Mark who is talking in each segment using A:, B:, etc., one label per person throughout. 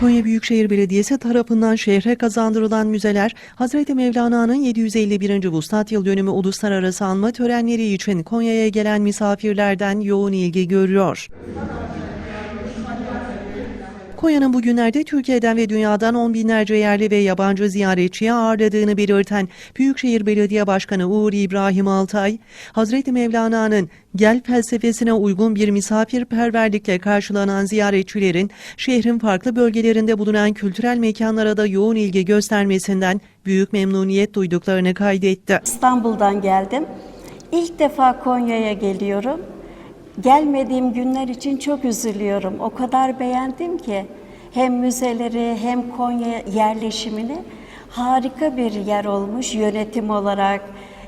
A: Konya Büyükşehir Belediyesi tarafından şehre kazandırılan müzeler, Hazreti Mevlana'nın 751. Vuslat Yıl Dönümü Uluslararası Anma törenleri için Konya'ya gelen misafirlerden yoğun ilgi görüyor. Konya'nın bugünlerde Türkiye'den ve dünyadan on binlerce yerli ve yabancı ziyaretçiyi ağırladığını belirten Büyükşehir Belediye Başkanı Uğur İbrahim Altay, Hazreti Mevlana'nın gel felsefesine uygun bir misafirperverlikle karşılanan ziyaretçilerin şehrin farklı bölgelerinde bulunan kültürel mekanlara da yoğun ilgi göstermesinden büyük memnuniyet duyduklarını kaydetti.
B: İstanbul'dan geldim. İlk defa Konya'ya geliyorum. Gelmediğim günler için çok üzülüyorum. O kadar beğendim ki hem müzeleri hem Konya yerleşimini harika bir yer olmuş yönetim olarak.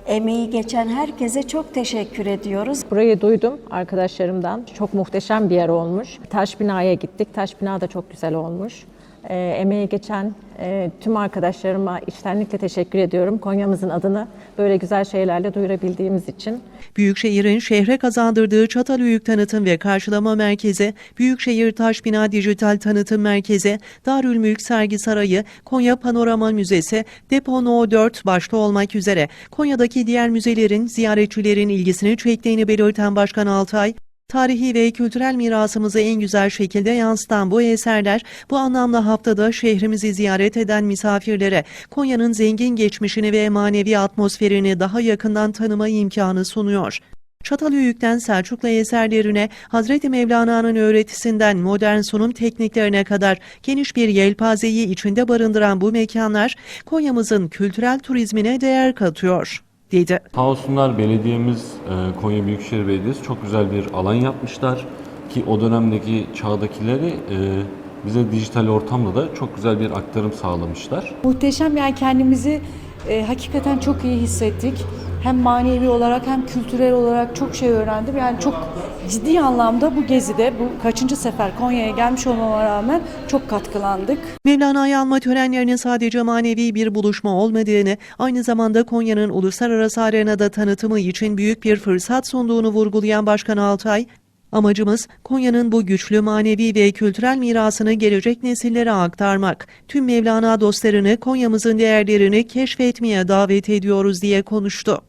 B: Emeği geçen herkese çok teşekkür ediyoruz.
C: Burayı duydum arkadaşlarımdan. Çok muhteşem bir yer olmuş. Taş binaya gittik. Taş bina da çok güzel olmuş. Ee, emeği geçen e, tüm arkadaşlarıma içtenlikle teşekkür ediyorum. Konya'mızın adını böyle güzel şeylerle duyurabildiğimiz için.
A: Büyükşehir'in şehre kazandırdığı Çatalhöyük Tanıtım ve Karşılama Merkezi, Büyükşehir Taşbina Dijital Tanıtım Merkezi, Darülmülk Sergi Sarayı, Konya Panorama Müzesi, Depo No 4 başta olmak üzere Konya'daki diğer müzelerin ziyaretçilerin ilgisini çektiğini belirten Başkan Altay, Tarihi ve kültürel mirasımızı en güzel şekilde yansıtan bu eserler bu anlamda haftada şehrimizi ziyaret eden misafirlere Konya'nın zengin geçmişini ve manevi atmosferini daha yakından tanıma imkanı sunuyor. Çatalhöyük'ten Selçuklu eserlerine, Hazreti Mevlana'nın öğretisinden modern sunum tekniklerine kadar geniş bir yelpazeyi içinde barındıran bu mekanlar Konya'mızın kültürel turizmine değer katıyor, dedi.
D: Sağ olsunlar belediyemiz, e, Konya Büyükşehir Belediyesi çok güzel bir alan yapmışlar. Ki o dönemdeki çağdakileri e, bize dijital ortamda da çok güzel bir aktarım sağlamışlar.
E: Muhteşem yani kendimizi e, hakikaten çok iyi hissettik. Hem manevi olarak hem kültürel olarak çok şey öğrendim. Yani çok ciddi anlamda bu gezide bu kaçıncı sefer Konya'ya gelmiş olmama rağmen çok katkılandık.
A: Mevlana'yı anma törenlerinin sadece manevi bir buluşma olmadığını, aynı zamanda Konya'nın uluslararası arenada tanıtımı için büyük bir fırsat sunduğunu vurgulayan Başkan Altay, Amacımız Konya'nın bu güçlü manevi ve kültürel mirasını gelecek nesillere aktarmak. Tüm Mevlana dostlarını Konya'mızın değerlerini keşfetmeye davet ediyoruz diye konuştu.